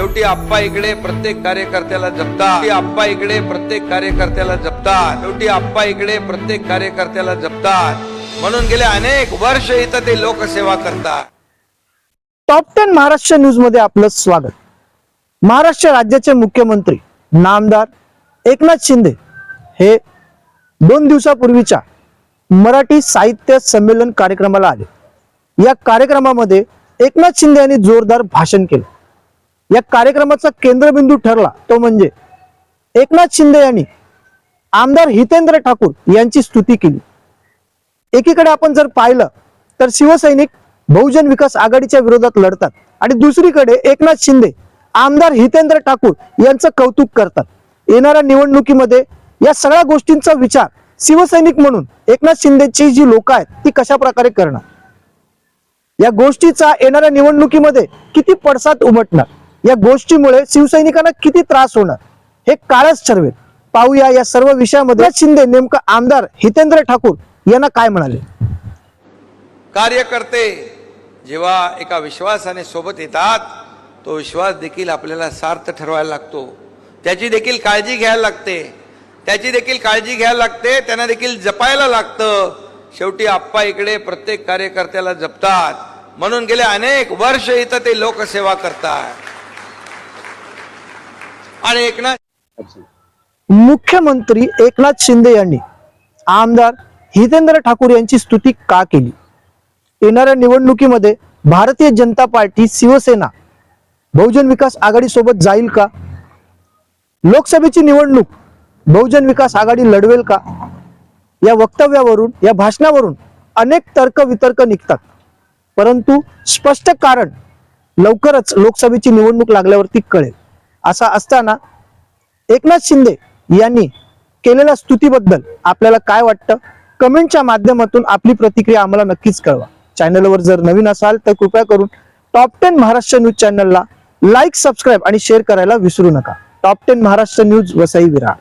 शेवटी आप्पा इकडे प्रत्येक कार्यकर्त्याला जपतात. आप्पा इकडे प्रत्येक कार्यकर्त्याला जपतात. शेवटी आप्पा इकडे प्रत्येक कार्यकर्त्याला जपतात. म्हणून गेले अनेक वर्ष इथं ते लोकसेवा करतात. टॉप टेन महाराष्ट्र न्यूजमध्ये आपलं स्वागत. महाराष्ट्र राज्याचे मुख्यमंत्री नामदार एकनाथ शिंदे हे दोन दिवसापूर्वीच्या मराठी साहित्य संमेलन कार्यक्रमाला आले. या कार्यक्रमामध्ये एकनाथ शिंदे यांनी जोरदार भाषण केलं. या कार्यक्रमाचा केंद्रबिंदू ठरला तो म्हणजे एकनाथ शिंदे यांनी आमदार हितेंद्र ठाकूर यांची स्तुती केली. एकीकडे आपण जर पाहिलं तर शिवसैनिक बहुजन विकास आघाडीच्या विरोधात लढतात आणि दुसरीकडे एकनाथ शिंदे आमदार हितेंद्र ठाकूर यांचं कौतुक करतात. येणाऱ्या निवडणुकीमध्ये या सगळ्या गोष्टींचा विचार शिवसैनिक म्हणून एकनाथ शिंदेची जी लोक आहेत ती कशा प्रकारे करणार? या गोष्टीचा येणाऱ्या निवडणुकीमध्ये किती पडसाद उमटणार? या गोष्टीमुळे शिवसैनिकांना किती त्रास होणार? हे काळच ठरवेल. पाहूया या सर्व विषयामध्ये शिंदे नेमकं आमदार हितेंद्र ठाकूर यांना काय म्हणाले? कार्यकर्ते जेव्हा एका विश्वासाने सोबत येतात तो विश्वास देखील आपल्याला सार्थ ठरवायला लागतो. त्याची देखील काळजी घ्यायला लागते. त्याची देखील काळजी घ्यायला लागते त्यांना देखील जपायला लागतं. शेवटी आप्पा इकडे प्रत्येक कार्यकर्त्याला जपतात. म्हणून गेले अनेक वर्ष इथं ते लोकसेवा करतात. आणि एकनाथ मुख्यमंत्री एकनाथ शिंदे यांनी आमदार हितेंद्र ठाकूर यांची स्तुती का केली? येणाऱ्या निवडणुकीमध्ये भारतीय जनता पार्टी शिवसेना बहुजन विकास आघाडी सोबत जाईल का? लोकसभेची निवडणूक बहुजन विकास आघाडी लढवेल का? या वक्तव्यावरून या भाषणावरून अनेक तर्क वितर्क निघतात. परंतु स्पष्ट कारण लवकरच लोकसभेची निवडणूक लागल्यावरती कळेल. असा असताना एकनाथ शिंदे यांनी केलेल्या स्तुतीबद्दल आपल्याला काय वाटतं? कमेंटच्या माध्यमातून आपली प्रतिक्रिया आम्हाला नक्कीच कळवा. चॅनलवर जर नवीन असाल तर कृपया करून टॉप टेन महाराष्ट्र न्यूज चॅनलला लाईक सबस्क्राईब आणि शेअर करायला विसरू नका. Top ten Maharashtra news Vasai Virar